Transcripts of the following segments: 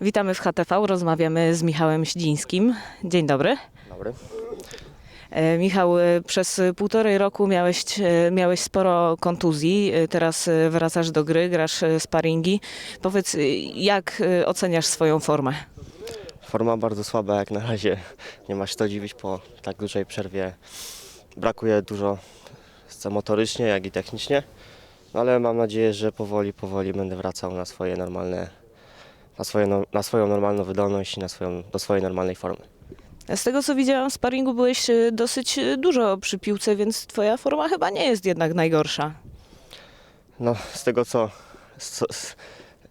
Witamy w HTV, rozmawiamy z Michałem Śdzińskim. Dzień dobry. Dobry. E, Michał, e, przez półtorej roku miałeś, e, miałeś sporo kontuzji, teraz wracasz do gry, grasz sparingi. Powiedz, jak oceniasz swoją formę? Forma bardzo słaba jak na razie. Nie ma się to dziwić po tak dużej przerwie. Brakuje dużo motorycznie, jak i technicznie. No ale mam nadzieję, że powoli, powoli będę wracał na swoje normalne, na, swoje, no- na swoją normalną wydolność i na swoją, do swojej normalnej formy. Z tego co widziałam w sparingu byłeś e, dosyć e, dużo przy piłce, więc twoja forma chyba nie jest jednak najgorsza. No, z tego co, co s-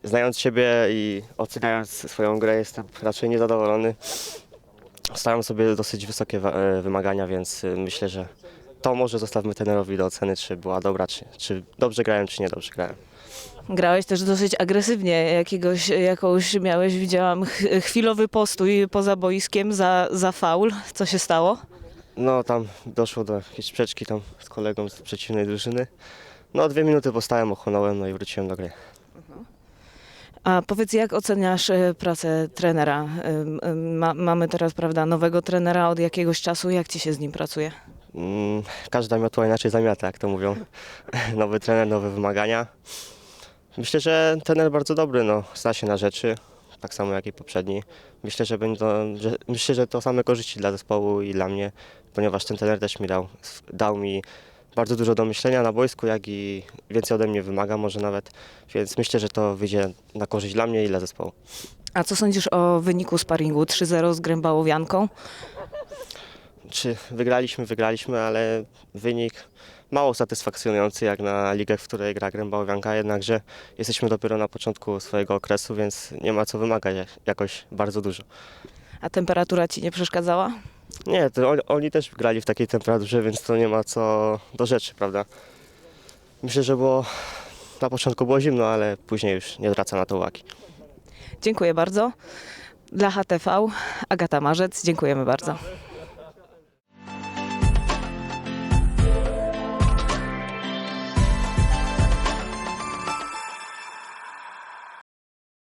znając siebie i oceniając swoją grę, jestem raczej niezadowolony. Stawiam sobie dosyć wysokie wa- e, wymagania, więc y, myślę, że to może zostawmy trenerowi do oceny, czy była dobra, czy, czy dobrze grałem, czy niedobrze grałem. Grałeś też dosyć agresywnie, jakiegoś, jakąś miałeś, widziałam, ch- chwilowy postój poza boiskiem za, za faul. Co się stało? No tam doszło do jakiejś sprzeczki tam z kolegą z przeciwnej drużyny. No dwie minuty postałem, ochłonąłem, no i wróciłem do gry. A powiedz, jak oceniasz e, pracę trenera? Ym, ym, Ma, mamy teraz, prawda, nowego trenera od jakiegoś czasu. Jak ci się z nim pracuje? Mm, Każda miotła inaczej zamiata, jak to mówią. Nowy trener, nowe wymagania. Myślę, że trener bardzo dobry, no, zna się na rzeczy, tak samo jak i poprzedni. Myślę, że, będą, że, myślę, że to same korzyści dla zespołu i dla mnie, ponieważ ten trener też mi dał, dał mi bardzo dużo do myślenia na boisku, jak i więcej ode mnie wymaga może nawet, więc myślę, że to wyjdzie na korzyść dla mnie i dla zespołu. A co sądzisz o wyniku sparingu 3-0 z Grębałowianką? Czy wygraliśmy, wygraliśmy, ale wynik mało satysfakcjonujący jak na ligę, w której gra Grębałowianka, jednakże jesteśmy dopiero na początku swojego okresu, więc nie ma co wymagać jak- jakoś bardzo dużo. A temperatura ci nie przeszkadzała? Nie, to oni, oni też grali w takiej temperaturze, więc to nie ma co do rzeczy, prawda? Myślę, że było na początku było zimno, ale później już nie zwraca na to uwagi. Dziękuję bardzo. Dla HTV Agata Marzec, dziękujemy bardzo.